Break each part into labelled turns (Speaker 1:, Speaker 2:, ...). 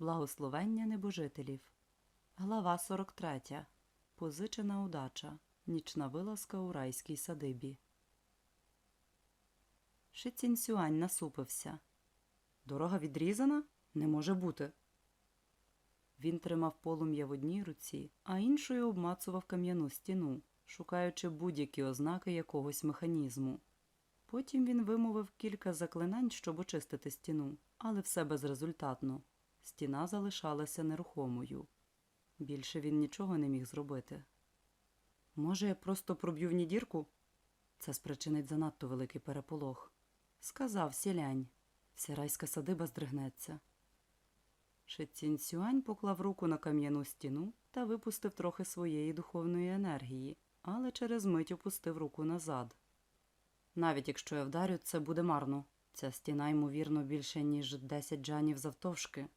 Speaker 1: Благословення небожителів. Глава 43. Позичена удача. Нічна вилазка у райській садибі. Шицінь Сюань насупився. Дорога відрізана? Не може бути. Він тримав полум'я в одній руці, а іншою обмацував кам'яну стіну, шукаючи будь-які ознаки якогось механізму. Потім він вимовив кілька заклинань, щоб очистити стіну, але все безрезультатно. Стіна залишалася нерухомою. Більше він нічого не міг зробити. Може, я просто проб'ю в ній дірку? Це спричинить занадто великий переполох. Сказав сілянь. Вся райська садиба здригнеться. Шицінь Сюань поклав руку на кам'яну стіну та випустив трохи своєї духовної енергії, але через мить опустив руку назад. Навіть якщо я вдарю, це буде марно. Ця стіна, ймовірно, більше, ніж 10 джанів завтовшки.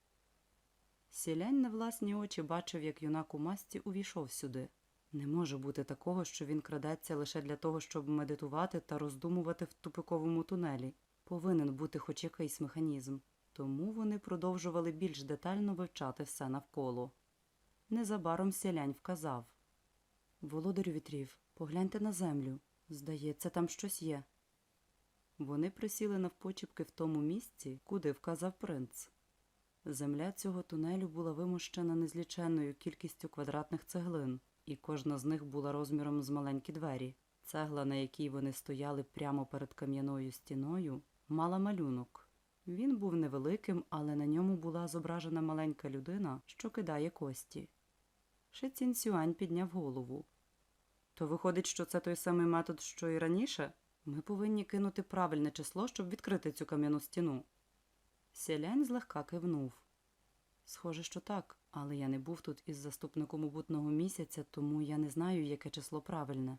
Speaker 1: Сілянь на власні очі бачив, як юнак у масті увійшов сюди. Не може бути такого, що він крадеться лише для того, щоб медитувати та роздумувати в тупиковому тунелі. Повинен бути хоч якийсь механізм. Тому вони продовжували більш детально вивчати все навколо. Незабаром сілянь вказав Володарю вітрів, погляньте на землю. Здається, там щось є. Вони присіли навпочіпки в тому місці, куди вказав принц. Земля цього тунелю була вимощена незліченною кількістю квадратних цеглин, і кожна з них була розміром з маленькі двері. Цегла, на якій вони стояли прямо перед кам'яною стіною, мала малюнок. Він був невеликим, але на ньому була зображена маленька людина, що кидає кості. Шицін Сюань підняв голову. То виходить, що це той самий метод, що і раніше? Ми повинні кинути правильне число, щоб відкрити цю кам'яну стіну. Сілянь злегка кивнув. Схоже, що так, але я не був тут із заступником убутного місяця, тому я не знаю, яке число правильне.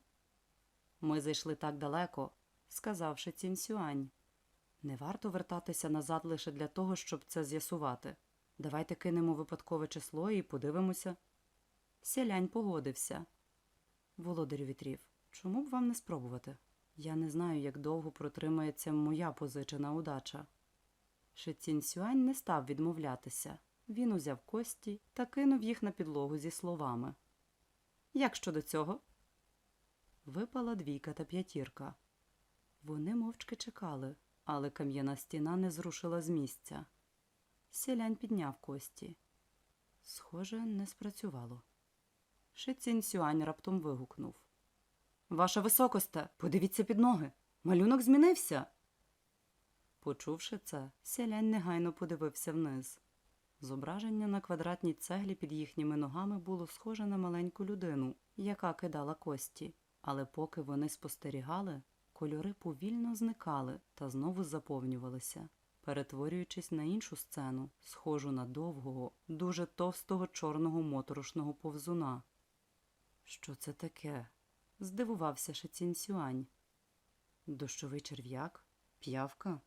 Speaker 1: Ми зайшли так далеко, сказав Шицін Сюань. Не варто вертатися назад лише для того, щоб це з'ясувати. Давайте кинемо випадкове число і подивимося. Сілянь погодився. Володарю вітрів, чому б вам не спробувати? Я не знаю, як довго протримається моя позичена удача. Шицін Сюань не став відмовлятися. Він узяв кості та кинув їх на підлогу зі словами. Як щодо цього? Випала двійка та п'ятірка. Вони мовчки чекали, але кам'яна стіна не зрушила з місця. Сілянь підняв кості. Схоже, не спрацювало. Шицінь Сюань раптом вигукнув. Ваша високосте, подивіться під ноги. Малюнок змінився. Почувши це, сялянь негайно подивився вниз. Зображення на квадратній цеглі під їхніми ногами було схоже на маленьку людину, яка кидала кості, але поки вони спостерігали, кольори повільно зникали та знову заповнювалися, перетворюючись на іншу сцену, схожу на довгого, дуже товстого чорного моторошного повзуна. Що це таке? здивувався Шицінь Сюань. Дощовий черв'як? П'явка?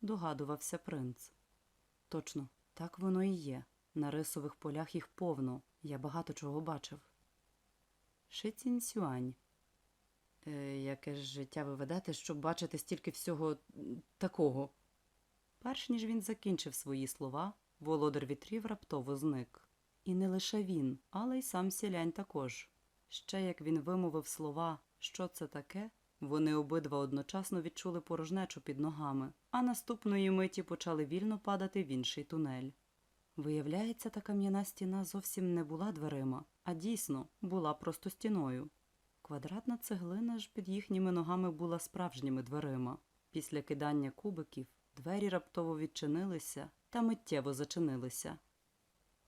Speaker 1: Догадувався принц. Точно, так воно і є. На рисових полях їх повно. Я багато чого бачив. Шицінь Сюань. Е, яке ж життя ви ведете, щоб бачити стільки всього такого? Перш ніж він закінчив свої слова, володар вітрів раптово зник. І не лише він, але й сам сілянь також. Ще як він вимовив слова, що це таке, вони обидва одночасно відчули порожнечу під ногами, а наступної миті почали вільно падати в інший тунель. Виявляється, та кам'яна стіна зовсім не була дверима, а дійсно була просто стіною. Квадратна цеглина ж під їхніми ногами була справжніми дверима. Після кидання кубиків двері раптово відчинилися та миттєво зачинилися.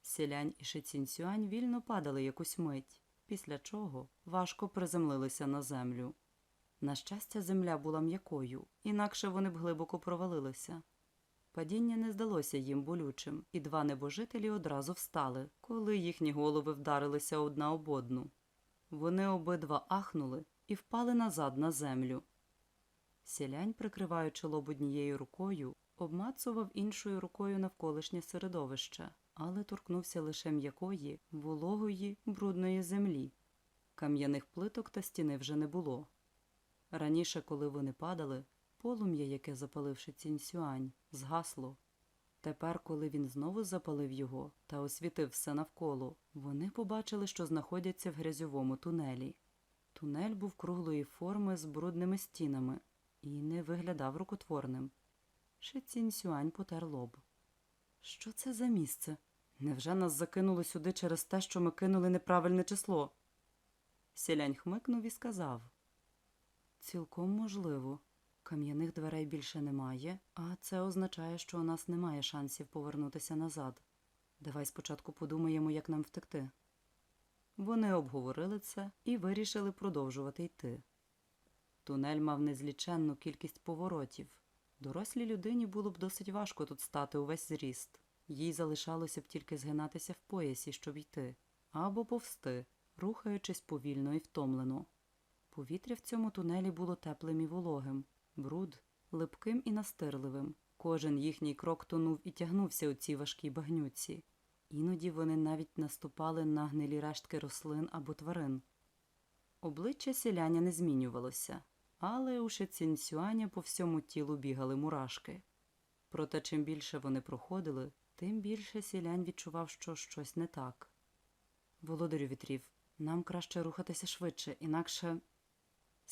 Speaker 1: Сілянь і Шицінь-Сюань вільно падали якусь мить, після чого важко приземлилися на землю. На щастя, земля була м'якою, інакше вони б глибоко провалилися. Падіння не здалося їм болючим, і два небожителі одразу встали, коли їхні голови вдарилися одна об одну. Вони обидва ахнули і впали назад на землю. Сілянь, прикриваючи лоб однією рукою, обмацував іншою рукою навколишнє середовище, але торкнувся лише м'якої, вологої, брудної землі. Кам'яних плиток та стіни вже не було. Раніше, коли вони падали, полум'я, яке запаливши цінь сюань, згасло. Тепер, коли він знову запалив його та освітив все навколо, вони побачили, що знаходяться в грязьовому тунелі. Тунель був круглої форми з брудними стінами і не виглядав рукотворним. Шицінь Сюань потер лоб. Що це за місце? Невже нас закинули сюди через те, що ми кинули неправильне число? Сілянь хмикнув і сказав. Цілком можливо. Кам'яних дверей більше немає, а це означає, що у нас немає шансів повернутися назад. Давай спочатку подумаємо, як нам втекти. Вони обговорили це і вирішили продовжувати йти. Тунель мав незліченну кількість поворотів. Дорослій людині було б досить важко тут стати увесь зріст. Їй залишалося б тільки згинатися в поясі, щоб йти, або повсти, рухаючись повільно і втомлено. Повітря в цьому тунелі було теплим і вологим, бруд липким і настирливим. Кожен їхній крок тонув і тягнувся у цій важкій багнюці. Іноді вони навіть наступали на гнилі рештки рослин або тварин. Обличчя сіляня не змінювалося, але у Шецінсюаня по всьому тілу бігали мурашки. Проте чим більше вони проходили, тим більше сілянь відчував, що щось не так. Володарю вітрів, нам краще рухатися швидше, інакше.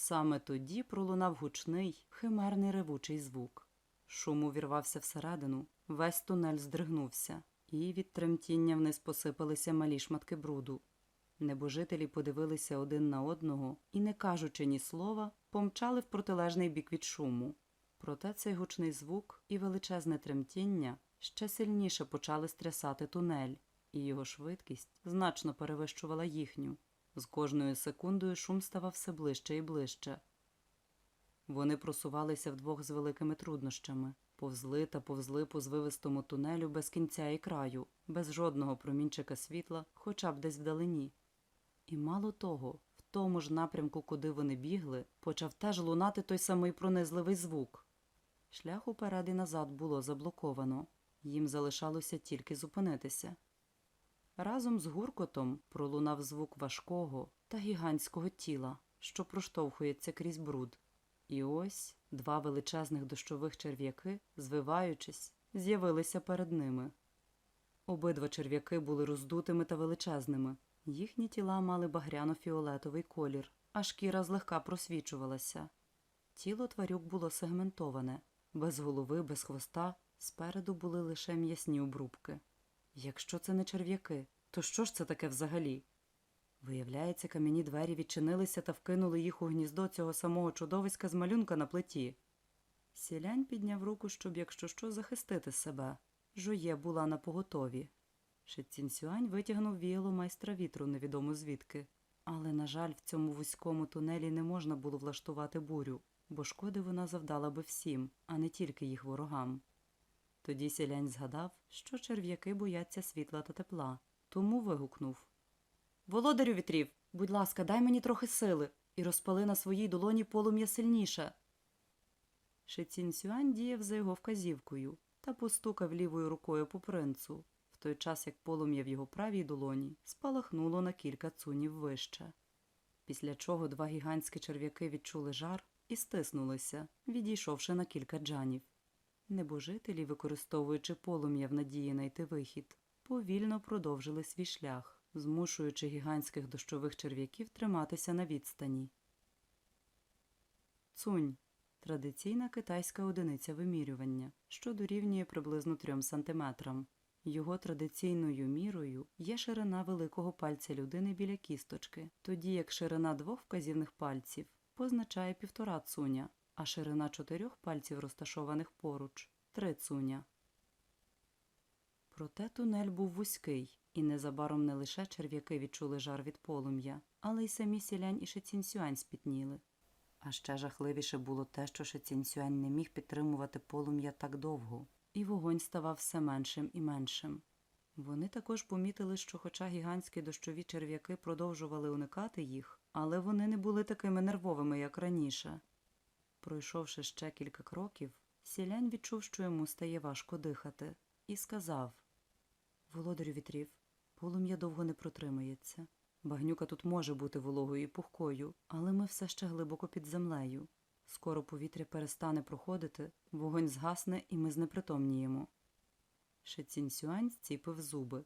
Speaker 1: Саме тоді пролунав гучний, химерний ревучий звук. Шум увірвався всередину, весь тунель здригнувся, і від тремтіння вниз посипалися малі шматки бруду. Небожителі подивилися один на одного і, не кажучи ні слова, помчали в протилежний бік від шуму. Проте цей гучний звук і величезне тремтіння ще сильніше почали стрясати тунель, і його швидкість значно перевищувала їхню. З кожною секундою шум ставав все ближче і ближче. Вони просувалися вдвох з великими труднощами, повзли та повзли по звивистому тунелю без кінця і краю, без жодного промінчика світла, хоча б десь вдалині. І мало того, в тому ж напрямку, куди вони бігли, почав теж лунати той самий пронизливий звук. Шлях уперед і назад було заблоковано, їм залишалося тільки зупинитися. Разом з гуркотом пролунав звук важкого та гігантського тіла, що проштовхується крізь бруд. І ось два величезних дощових черв'яки, звиваючись, з'явилися перед ними. Обидва черв'яки були роздутими та величезними. Їхні тіла мали багряно-фіолетовий колір, а шкіра злегка просвічувалася. Тіло тварюк було сегментоване, без голови, без хвоста, спереду були лише м'ясні обрубки. Якщо це не черв'яки, то що ж це таке взагалі? Виявляється, кам'яні двері відчинилися та вкинули їх у гніздо цього самого чудовиська з малюнка на плиті. Сілянь підняв руку, щоб, якщо що, захистити себе. Жує була на поготові. Шицінсюань витягнув віяло майстра вітру невідомо звідки. Але, на жаль, в цьому вузькому тунелі не можна було влаштувати бурю, бо шкоди вона завдала би всім, а не тільки їх ворогам. Тоді сілянь згадав, що черв'яки бояться світла та тепла, тому вигукнув Володарю вітрів, будь ласка, дай мені трохи сили і розпали на своїй долоні полум'я сильніше. Шицін Сюань діяв за його вказівкою та постукав лівою рукою по принцу, в той час як полум'я в його правій долоні спалахнуло на кілька цунів вище. Після чого два гігантські черв'яки відчули жар і стиснулися, відійшовши на кілька джанів. Небожителі, використовуючи полум'я в надії знайти вихід, повільно продовжили свій шлях, змушуючи гігантських дощових черв'яків триматися на відстані. Цунь традиційна китайська одиниця вимірювання, що дорівнює приблизно 3 сантиметрам. Його традиційною мірою є ширина великого пальця людини біля кісточки, тоді як ширина двох вказівних пальців позначає півтора цуня, а ширина чотирьох пальців, розташованих поруч три цуня. Проте тунель був вузький, і незабаром не лише черв'яки відчули жар від полум'я, але й самі сілянь і Шецінсюань спітніли. А ще жахливіше було те, що Шецінсюань не міг підтримувати полум'я так довго, і вогонь ставав все меншим і меншим. Вони також помітили, що, хоча гігантські дощові черв'яки продовжували уникати їх, але вони не були такими нервовими, як раніше. Пройшовши ще кілька кроків, сілянь відчув, що йому стає важко дихати, і сказав Володарю вітрів, полум'я довго не протримається. Багнюка тут може бути вологою і пухкою, але ми все ще глибоко під землею. Скоро повітря перестане проходити, вогонь згасне і ми знепритомніємо. Шицінсюань зціпив зуби.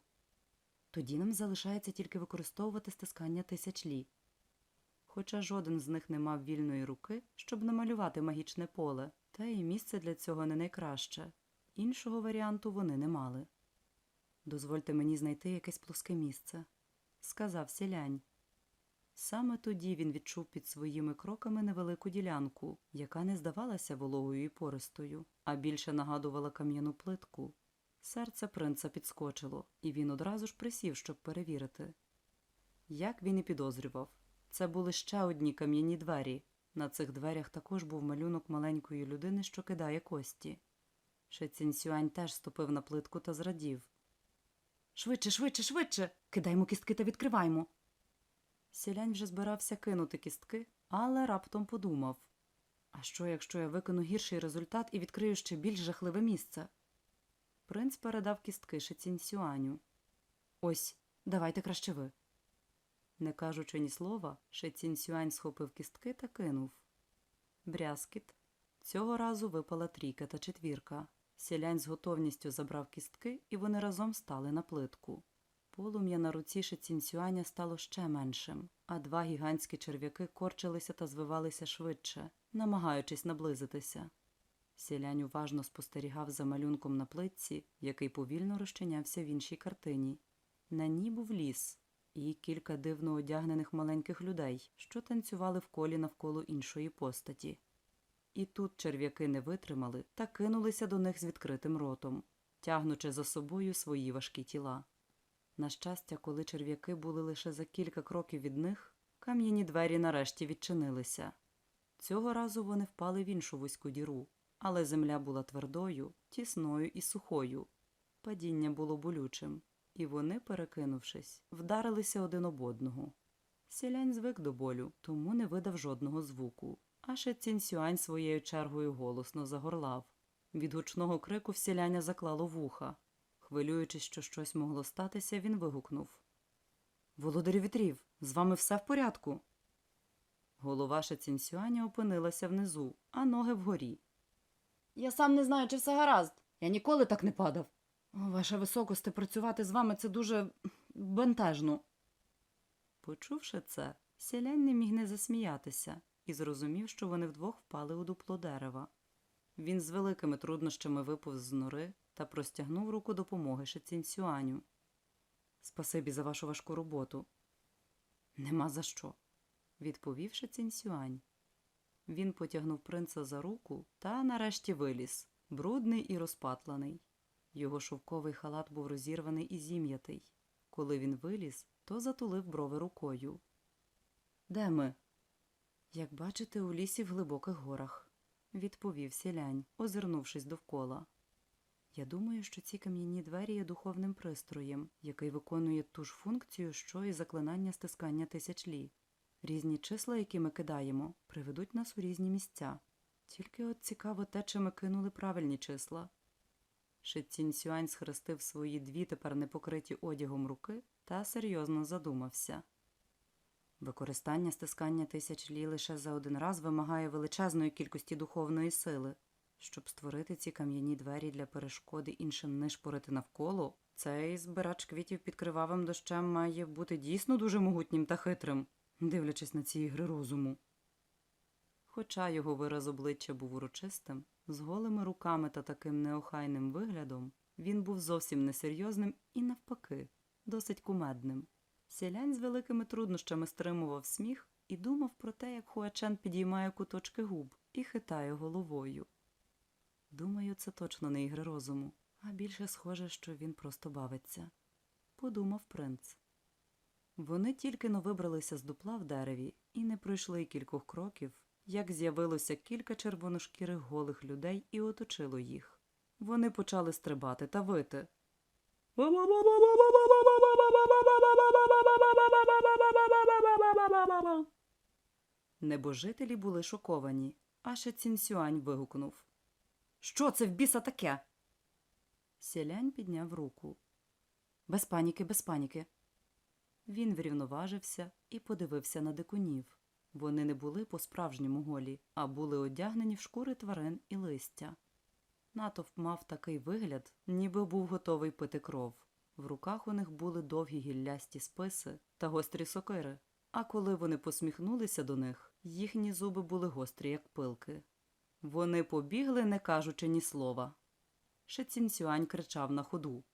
Speaker 1: Тоді нам залишається тільки використовувати стискання тисяч лі. Хоча жоден з них не мав вільної руки, щоб намалювати магічне поле, та і місце для цього не найкраще. Іншого варіанту вони не мали. Дозвольте мені знайти якесь плоске місце, сказав сілянь. Саме тоді він відчув під своїми кроками невелику ділянку, яка не здавалася вологою і пористою, а більше нагадувала кам'яну плитку. Серце принца підскочило, і він одразу ж присів, щоб перевірити. Як він і підозрював, це були ще одні кам'яні двері. На цих дверях також був малюнок маленької людини, що кидає кості. Шецінсюань теж ступив на плитку та зрадів. Швидше, швидше, швидше. Кидаймо кістки та відкриваймо. Сілянь вже збирався кинути кістки, але раптом подумав А що, якщо я викину гірший результат і відкрию ще більш жахливе місце? Принц передав кістки Шецінсюаню. Ось, давайте краще ви. Не кажучи ні слова, Шецінсюань схопив кістки та кинув. Брязкіт. Цього разу випала трійка та четвірка. Сілянь з готовністю забрав кістки, і вони разом стали на плитку. Полум'я на руці Шецінсюаня стало ще меншим, а два гігантські черв'яки корчилися та звивалися швидше, намагаючись наблизитися. Сілянь уважно спостерігав за малюнком на плитці, який повільно розчинявся в іншій картині. На ній був ліс і кілька дивно одягнених маленьких людей, що танцювали в колі навколо іншої постаті. І тут черв'яки не витримали та кинулися до них з відкритим ротом, тягнучи за собою свої важкі тіла. На щастя, коли черв'яки були лише за кілька кроків від них, кам'яні двері нарешті відчинилися. Цього разу вони впали в іншу вузьку діру, але земля була твердою, тісною і сухою. Падіння було болючим, і вони, перекинувшись, вдарилися один об одного. Сілянь звик до болю, тому не видав жодного звуку. А ще Цінсюань своєю чергою голосно загорлав. Від гучного крику в сіляня заклало вуха. Хвилюючись, що щось могло статися, він вигукнув Володарю вітрів, з вами все в порядку. Голова Шецінсюаня опинилася внизу, а ноги вгорі. Я сам не знаю, чи все гаразд. Я ніколи так не падав. Ваша високосте, працювати з вами це дуже бентежно. Почувши це, сілянь не міг не засміятися і зрозумів, що вони вдвох впали у дупло дерева. Він з великими труднощами виповз з нори та простягнув руку допомоги Шецінсюаню. Спасибі за вашу важку роботу. Нема за що, відповів Шецінсюань. Він потягнув принца за руку та нарешті виліз, брудний і розпатланий. Його шовковий халат був розірваний і зім'ятий. Коли він виліз, то затулив брови рукою. Де ми? Як бачите, у лісі в глибоких горах, відповів сілянь, озирнувшись довкола. Я думаю, що ці кам'яні двері є духовним пристроєм, який виконує ту ж функцію, що і заклинання стискання тисячлі. Різні числа, які ми кидаємо, приведуть нас у різні місця. Тільки от цікаво те, чи ми кинули правильні числа. Шицінь Сюань схрестив свої дві тепер непокриті одягом руки та серйозно задумався. Використання стискання тисяч лі лише за один раз вимагає величезної кількості духовної сили. Щоб створити ці кам'яні двері для перешкоди іншим нишпорити навколо, цей збирач квітів під кривавим дощем має бути дійсно дуже могутнім та хитрим, дивлячись на ці ігри розуму. Хоча його вираз обличчя був урочистим, з голими руками та таким неохайним виглядом, він був зовсім несерйозним і, навпаки, досить кумедним. Сілянь з великими труднощами стримував сміх і думав про те, як Хуачен підіймає куточки губ і хитає головою. Думаю, це точно не ігри розуму, а більше схоже, що він просто бавиться, подумав принц. Вони тільки но вибралися з дупла в дереві і не пройшли кількох кроків, як з'явилося кілька червоношкірих голих людей і оточило їх. Вони почали стрибати та вити. Небожителі були шоковані, а ще Цінсюань вигукнув. Що це в біса таке? Сілянь підняв руку. Без паніки, без паніки. Він врівноважився і подивився на дикунів. Вони не були по-справжньому голі, а були одягнені в шкури тварин і листя. Натовп мав такий вигляд, ніби був готовий пити кров. В руках у них були довгі гіллясті списи та гострі сокири, а коли вони посміхнулися до них, їхні зуби були гострі, як пилки. Вони побігли, не кажучи ні слова. Шицінцюань кричав на ходу.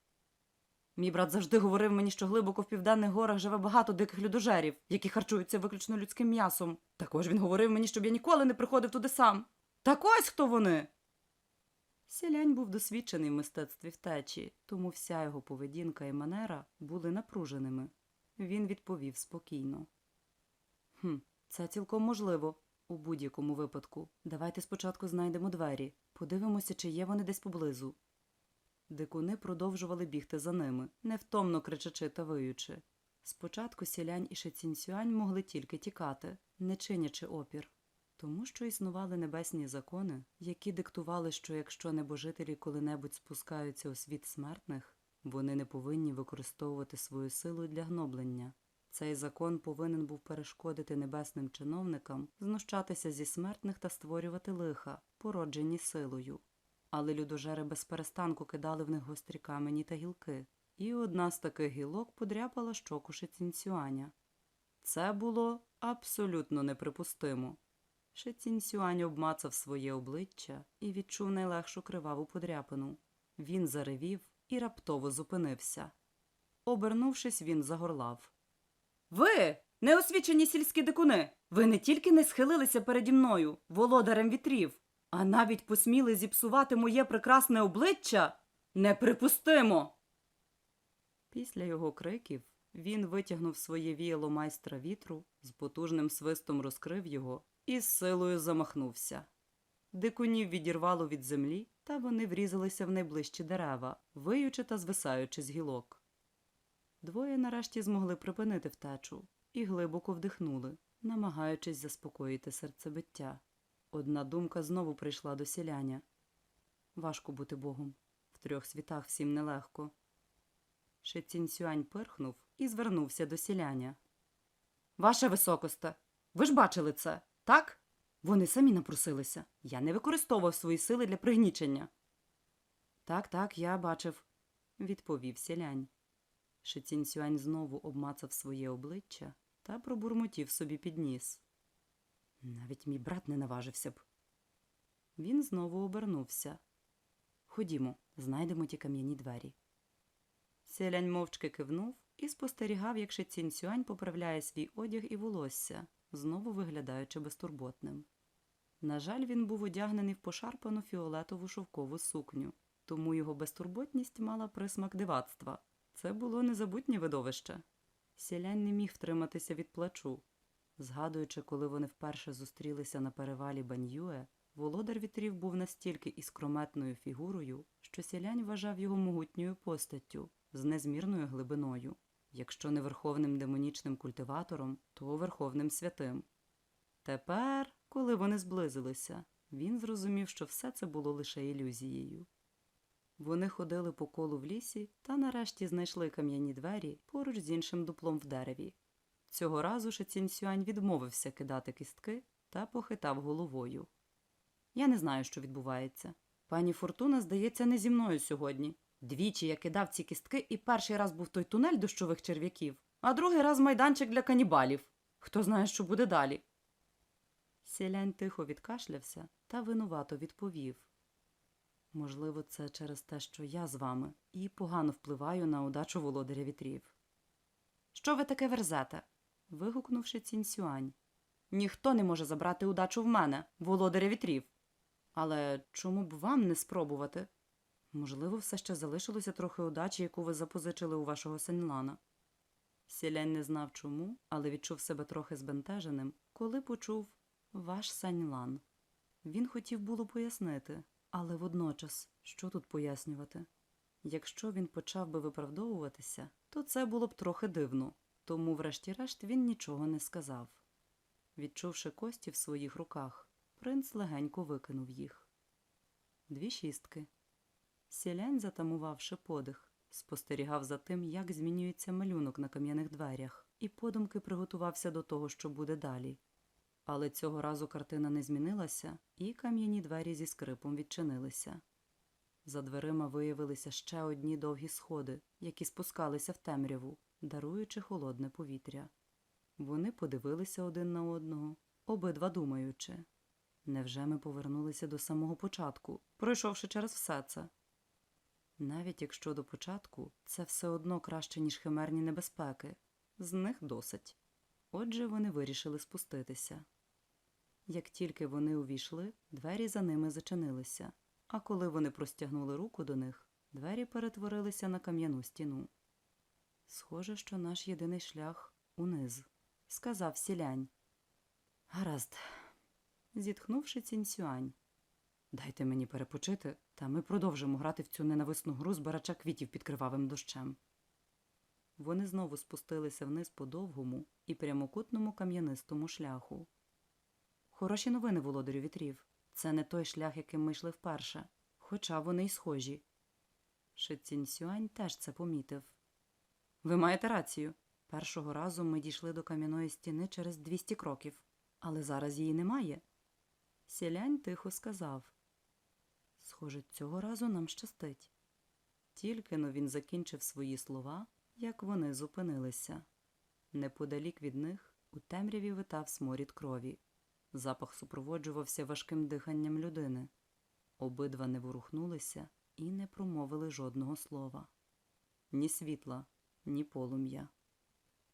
Speaker 1: Мій брат завжди говорив мені, що глибоко в південних горах живе багато диких людожерів, які харчуються виключно людським м'ясом. Також він говорив мені, щоб я ніколи не приходив туди сам. Так ось хто вони. Сілянь був досвідчений в мистецтві втечі, тому вся його поведінка і манера були напруженими. Він відповів спокійно. Хм, це цілком можливо. У будь-якому випадку. Давайте спочатку знайдемо двері, подивимося, чи є вони десь поблизу. Дикуни продовжували бігти за ними, невтомно кричачи та виючи. Спочатку сілянь і шецінсюань могли тільки тікати, не чинячи опір, тому що існували небесні закони, які диктували, що якщо небожителі коли-небудь спускаються у світ смертних, вони не повинні використовувати свою силу для гноблення. Цей закон повинен був перешкодити небесним чиновникам знущатися зі смертних та створювати лиха, породжені силою. Але людожери без перестанку кидали в них гострі камені та гілки, і одна з таких гілок подряпала щоку Шицінсюаня. Це було абсолютно неприпустимо. Шицінсюань обмацав своє обличчя і відчув найлегшу криваву подряпину. Він заревів і раптово зупинився. Обернувшись, він загорлав. Ви, неосвічені сільські дикуни, ви не тільки не схилилися переді мною, володарем вітрів, а навіть посміли зіпсувати моє прекрасне обличчя? Неприпустимо. Після його криків він витягнув своє віяло майстра вітру, з потужним свистом розкрив його і з силою замахнувся. Дикунів відірвало від землі, та вони врізалися в найближчі дерева, виючи та звисаючи з гілок. Двоє нарешті змогли припинити втечу і глибоко вдихнули, намагаючись заспокоїти серцебиття. Одна думка знову прийшла до сіляня. Важко бути богом. В трьох світах всім нелегко. Шицінсюань пирхнув і звернувся до сіляня. Ваше високосте, ви ж бачили це, так? Вони самі напросилися. Я не використовував свої сили для пригнічення. Так, так, я бачив, відповів сілянь. Шицінсюань знову обмацав своє обличчя та пробурмотів собі під ніс. Навіть мій брат не наважився б. Він знову обернувся. Ходімо, знайдемо ті кам'яні двері. Селянь мовчки кивнув і спостерігав, як Шицінсюань поправляє свій одяг і волосся, знову виглядаючи безтурботним. На жаль, він був одягнений в пошарпану фіолетову шовкову сукню, тому його безтурботність мала присмак дивацтва. Це було незабутнє видовище. Сілянь не міг втриматися від плачу. Згадуючи, коли вони вперше зустрілися на перевалі Баньюе, володар вітрів був настільки іскрометною фігурою, що сілянь вважав його могутньою постаттю з незмірною глибиною, якщо не верховним демонічним культиватором, то верховним святим. Тепер, коли вони зблизилися, він зрозумів, що все це було лише ілюзією. Вони ходили по колу в лісі та нарешті знайшли кам'яні двері поруч з іншим дуплом в дереві. Цього разу Шицінсюань відмовився кидати кістки та похитав головою. Я не знаю, що відбувається. Пані Фортуна, здається, не зі мною сьогодні. Двічі я кидав ці кістки, і перший раз був той тунель дощових черв'яків, а другий раз майданчик для канібалів. Хто знає, що буде далі. Сілянь тихо відкашлявся та винувато відповів. Можливо, це через те, що я з вами і погано впливаю на удачу володаря вітрів. Що ви таке верзете? Вигукнувши цінсюань. Ніхто не може забрати удачу в мене, володаря вітрів. Але чому б вам не спробувати? Можливо, все ще залишилося трохи удачі, яку ви запозичили у вашого Сеньлана. Сілянь не знав чому, але відчув себе трохи збентеженим, коли почув ваш Саньлан. Він хотів було пояснити, але водночас, що тут пояснювати? Якщо він почав би виправдовуватися, то це було б трохи дивно, тому, врешті-решт, він нічого не сказав. Відчувши кості в своїх руках, принц легенько викинув їх. Дві шістки. Сілянь, затамувавши подих, спостерігав за тим, як змінюється малюнок на кам'яних дверях, і подумки приготувався до того, що буде далі. Але цього разу картина не змінилася, і кам'яні двері зі скрипом відчинилися. За дверима виявилися ще одні довгі сходи, які спускалися в темряву, даруючи холодне повітря. Вони подивилися один на одного, обидва думаючи. Невже ми повернулися до самого початку, пройшовши через все це? Навіть якщо до початку це все одно краще, ніж химерні небезпеки, з них досить. Отже, вони вирішили спуститися. Як тільки вони увійшли, двері за ними зачинилися, а коли вони простягнули руку до них, двері перетворилися на кам'яну стіну. Схоже, що наш єдиний шлях униз, сказав сілянь. Гаразд, зітхнувши цінцюань. Дайте мені перепочити, та ми продовжимо грати в цю ненависну гру збирача квітів під кривавим дощем. Вони знову спустилися вниз по довгому і прямокутному кам'янистому шляху. Хороші новини, володарю вітрів. Це не той шлях, яким ми йшли вперше, хоча вони й схожі. Шицінсюань теж це помітив. Ви маєте рацію. Першого разу ми дійшли до кам'яної стіни через 200 кроків, але зараз її немає. Сілянь тихо сказав. Схоже, цього разу нам щастить. Тільки но він закінчив свої слова, як вони зупинилися. Неподалік від них у темряві витав сморід крові. Запах супроводжувався важким диханням людини. Обидва не ворухнулися і не промовили жодного слова ні світла, ні полум'я.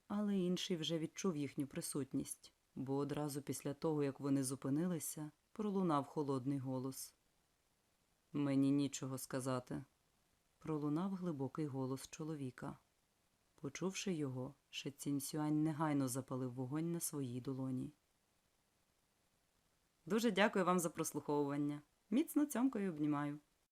Speaker 1: Але інший вже відчув їхню присутність, бо одразу після того, як вони зупинилися, пролунав холодний голос. Мені нічого сказати. Пролунав глибокий голос чоловіка. Почувши його, Шецінсюань негайно запалив вогонь на своїй долоні. Дуже дякую вам за прослуховування. Міцно цьомкою обнімаю.